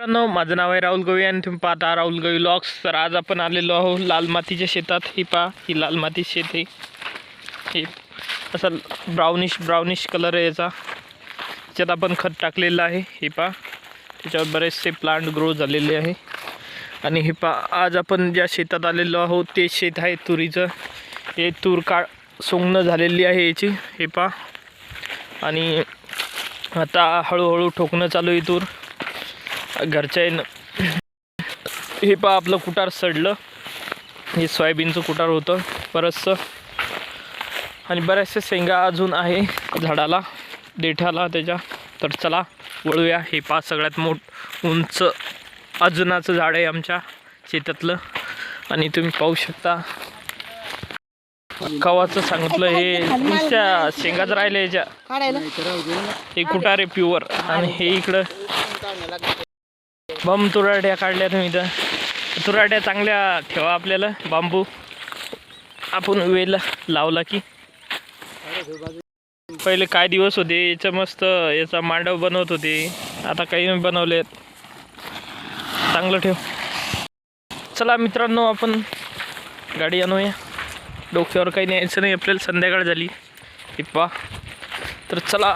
मित्रांनो माझं नाव आहे राहुल गवई आणि तुम्ही पाहता राहुल गवई लॉक्स तर आज आपण आलेलो आहो लाल मातीच्या शेतात. ही पा ही लाल माती शेत आहे. हे असा ब्राउनिश ब्राउनिश कलर आहे याचा. त्याच्यात आपण खत टाकलेलं आहे. हे पा त्याच्यावर बरेचसे प्लांट ग्रो झालेले आहे. आणि हे पा आज आपण ज्या शेतात आलेलो आहोत ते शेत आहे तुरीचं. हे तूर काळ सोंगणं झालेली आहे याची. हे पा आणि आता हळूहळू ठोकणं चालू आहे तूर. घरच्या हे पहा आपलं कुटार सडलं. हे सोयाबीनचं कुटार होतं बरंचसं. आणि बऱ्याचशा शेंगा अजून आहे झाडाला देठाला त्याच्या. तर चला वळूया. हे पहा सगळ्यात मोठ उंच अजूनाचं झाड आहे आमच्या शेतातलं. आणि तुम्ही पाहू शकता. कवाचं सांगितलं हे नुसत्या शेंगाच राहिले याच्या हे कुटार आहे प्युअर आणि हे इकडं बम तुराड्या काढल्या तुम्ही तर तुराड्या चांगल्या ठेवा आपल्याला बांबू. आपण वेल लावला की. पहिले काय दिवस होते याचं मस्त याचा मांडव बनवत होते. आता काही नाही बनवले चांगलं ठेव. चला मित्रांनो आपण गाडी आणूया. डोक्यावर काही न्यायचं नाही आपल्याला संध्याकाळ झाली. हे पहा तर चला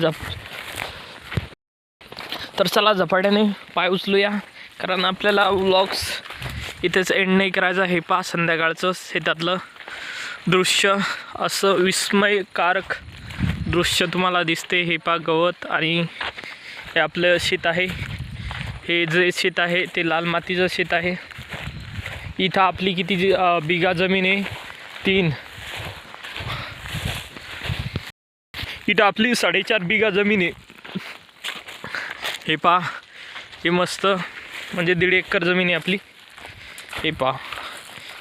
जा. तर चला झपाट्याने पाय उचलूया कारण आपल्याला व्लॉग्स इथेच एंड नाही करायचं हे पा संध्याकाळचं शेतातलं दृश्य. असं विस्मयकारक दृश्य तुम्हाला दिसते. हे पा गवत आणि हे आपलं शेत आहे. हे जे शेत आहे ते लाल मातीचं शेत आहे. इथं आपली किती जी बिघा जमीन आहे? तीन. इथं आपली साडेचार बिघा जमीन आहे. हे पहा हे मस्त म्हणजे दीड एकर जमीन आहे आपली. हे पहा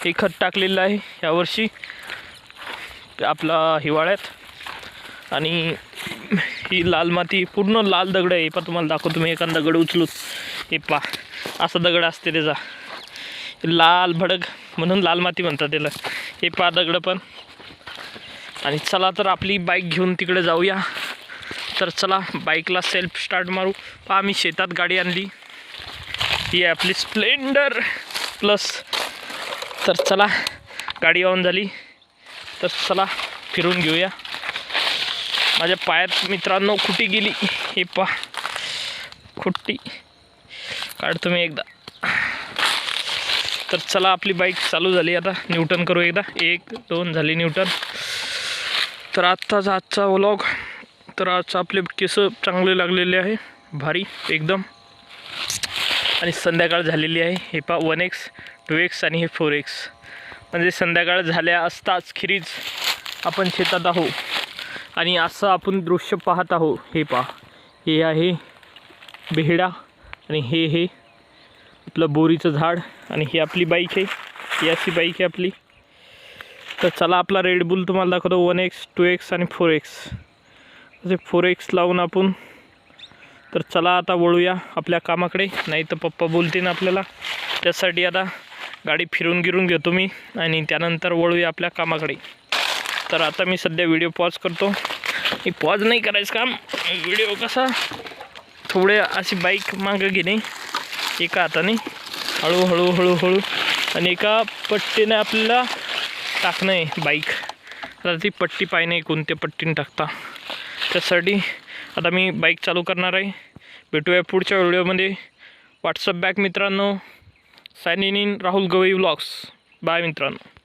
हे खत टाकलेलं आहे यावर्षी आपला हिवाळ्यात. आणि ही लाल माती पूर्ण लाल दगड आहे हे पहा तुम्हाला दाखवतो मी एखादा दगड उचलून. हे पहा असा दगड असते त्याचा. लाल भडक म्हणून लाल माती म्हणतात त्याला. हे पहा दगड पण. आणि चला तर आपली बाईक घेऊन तिकडे जाऊया. तर चला बाईकला सेल्फ स्टार्ट मारू. पहा आम्ही शेतात गाडी आणली. ही आहे आपली स्प्लेंडर प्लस. तर चला गाडी ऑन झाली. तर चला फिरून घेऊया. माझ्या पायात मित्रांनो खुटी गेली. हे पहा खुट्टी काढतो मी एकदा. तर चला आपली बाईक चालू झाली. आता न्यूटन करू एकदा. एक दोन झाली न्यूटन तर आत्ताचा आजचा व्लॉग तर आज आपले केस चांगले लागलेले आहे. भारी एकदम. आणि संध्याकाळ झालेली आहे. हे पा वन एक्स टू एक्स आणि हे फोर एक्स म्हणजे संध्याकाळ झाल्या असताच खिरीज आपण शेतात आहो आणि असं आपण दृश्य पाहत आहो हे पा हे आहे बेहडा आणि हे हे आपलं बोरीचं झाड आणि ही आपली बाईक आहे. ही अशी बाईक आहे आपली. तर चला आपला रेड बुल तुम्हाला दाखवतो. वन एक्स टू एक्स आणि फोर एक्स असे फोर एक्स लावून आपण. तर चला आता वळूया आपल्या कामाकडे. नाही तर पप्पा बोलतील आपल्याला. त्यासाठी आता गाडी फिरून गिरून घेतो मी आणि त्यानंतर वळूया आपल्या कामाकडे. तर आता मी सध्या व्हिडिओ पॉज करतो. मी पॉज नाही करायचं काम. व्हिडिओ कसा? थोडे अशी बाईक मागं घेणे. एका हाताने. हळूहळू हळूहळू. आणि एका पट्टीने आपल्याला टाकणं आहे बाईक आता ती पट्टी पाय नाही कोणत्या पट्टीने टाकता. त्यासाठी आता मी बाईक चालू करणार आहे. भेटूया पुढच्या व्हिडिओमध्ये. व्हॉट्सअप बॅक मित्रांनो. Signing in in Rahul Gavai vlogs bye मित्रांनो.